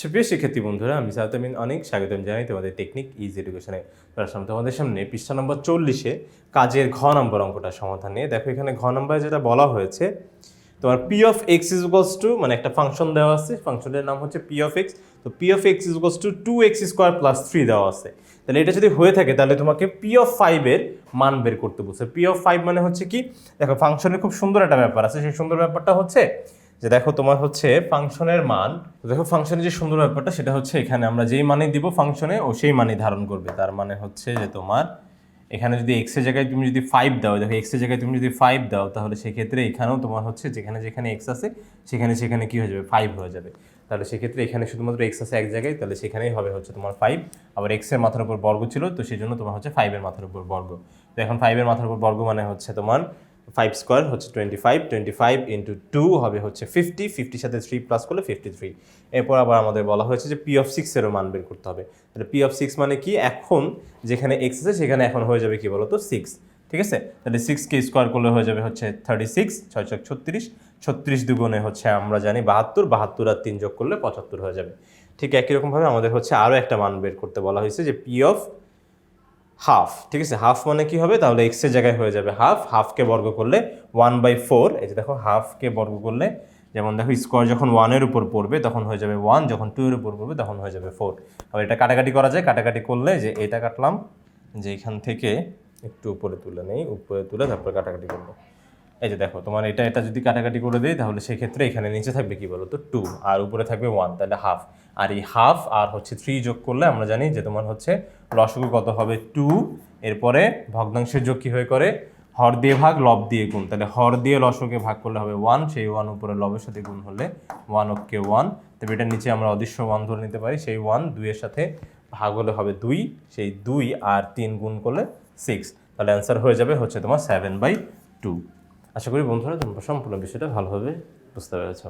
সুপ্রিয় শিক্ষার্থী বন্ধুরা, আমি সাউতামিন অনেক, স্বাগতম জানাই তোমাদের টেকনিক ইজ এডুকেশনে সামনে তোমাদের সামনে, পৃষ্ঠা নম্বর চল্লিশে কাজের ঘ নম্বর অঙ্কটা সমাধান নিয়ে। দেখো এখানে ঘ নম্বরে যেটা বলা হয়েছে, তোমার P of X is two মানে একটা ফাংশন দেওয়া আছে ফাংশনের নাম হচ্ছে পি অফ এক্স তো P of X is two two X square plus three দেওয়া আছে। তাহলে এটা যদি হয়ে থাকে, তাহলে তোমাকে পি অফ ফাইভের মান বের করতে বলছে। পি অফ ফাইভ মানে হচ্ছে কি, দেখো ফাংশনের খুব সুন্দর একটা ব্যাপার আছে, সেই সুন্দর ব্যাপারটা হচ্ছে যে দেখো তোমার হচ্ছে ফাংশনের মান দেখো ফাংশনের যে সুন্দর ব্যাপারটা সেটা হচ্ছে এখানে আমরা যেই মানে দিব ফাংশনে ও সেই মানে ধারণ করবে। তার মানে হচ্ছে যে তোমার এখানে যদি এক্সের জায়গায় তুমি যদি ফাইভ দাও, দেখো এক্সের জায়গায় তুমি যদি ফাইভ দাও, তাহলে সেক্ষেত্রে এখানেও তোমার হচ্ছে যেখানে যেখানে এক্স আছে, সেখানে সেখানে কি হয়ে যাবে? ফাইভ হয়ে যাবে। তাহলে সেক্ষেত্রে এখানে শুধুমাত্র এক্স আছে এক জায়গায়, তাহলে সেখানেই হবে হচ্ছে তোমার ফাইভ আবার এক্সের মাথার উপর বর্গ ছিল, তো সেই জন্য তোমার হচ্ছে ফাইভের মাথার উপর বর্গ। তো এখন ফাইভের মাথার উপর বর্গ মানে হচ্ছে তোমার ফাইভ স্কোয়ার হচ্ছে twenty five twenty five into two হবে হচ্ছে ফিফটি ফিফটির সাথে থ্রি প্লাস করলে ফিফটি থ্রি এরপর আবার আমাদের বলা হয়েছে যে পি অফ সিক্সেরও মান বের করতে হবে। তাহলে পি অফ সিক্স মানে কি? এখন যেখানে এক্স আছে সেখানে এখন হয়ে যাবে কি বলতো? সিক্স ঠিক আছে? তাহলে সিক্সকে স্কোয়ার করলে হয়ে যাবে হচ্ছে থার্টি সিক্স ছয় ছয় ছত্রিশ। ছত্রিশ দুগুণে হচ্ছে আমরা জানি বাহাত্তর বাহাত্তর আর তিন যোগ করলে পঁচাত্তর হয়ে যাবে। ঠিক একই রকমভাবে আমাদের হচ্ছে আরও একটা মান বের করতে বলা হয়েছে যে পি অফ হাফ, ঠিক আছে? হাফ মানে কি হবে? তাহলে এক্সের জায়গায় হয়ে যাবে হাফ। হাফকে বর্গ করলে ওয়ান বাই ফোর এই যে দেখো, হাফকে বর্গ করলে যেমন দেখো স্কোয়ার যখন ওয়ানের উপর পড়বে, তখন হয়ে যাবে ওয়ান যখন টু এর উপর পড়বে, তখন হয়ে যাবে ফোর আবার এটা কাটাকাটি করা যায়, কাটাকাটি করলে যে এটা কাটলাম, যে এখান থেকে একটু উপরে তুলে নেই, উপরে তুলে তারপর কাটাকাটি করব। এই যে দেখো, তোমার এটা এটা যদি কাটাকাটি করে দেয় তাহলে সেক্ষেত্রে এখানে নিচে থাকবে কি বলো তো টু আর উপরে থাকবে ওয়ান তাহলে হাফ আর এই হাফ আর হচ্ছে থ্রি যোগ করলে আমরা জানি যে তোমার হচ্ছে লসগু কত হবে? টু এরপরে ভগ্নাংশের যোগ কী হয়ে করে? হর দিয়ে ভাগ, লব দিয়ে গুণ। তাহলে হর দিয়ে লসকে ভাগ করলে হবে ওয়ান সেই ওয়ান উপরে লবের সাথে গুণ হলে ওয়ান ওকে ওয়ান তবে এটার নিচে আমরা অদৃশ্য ওয়ান ধরে নিতে পারি, সেই ওয়ান দুইয়ের সাথে ভাগ হলে হবে দুই, সেই দুই আর তিন গুণ করলে সিক্স তাহলে অ্যান্সার হয়ে যাবে হচ্ছে তোমার সেভেন বাই টু আশা করি বন্ধুরা তোমরা সম্পূর্ণ বিষয়টা ভালোভাবে বুঝতে পেরেছ।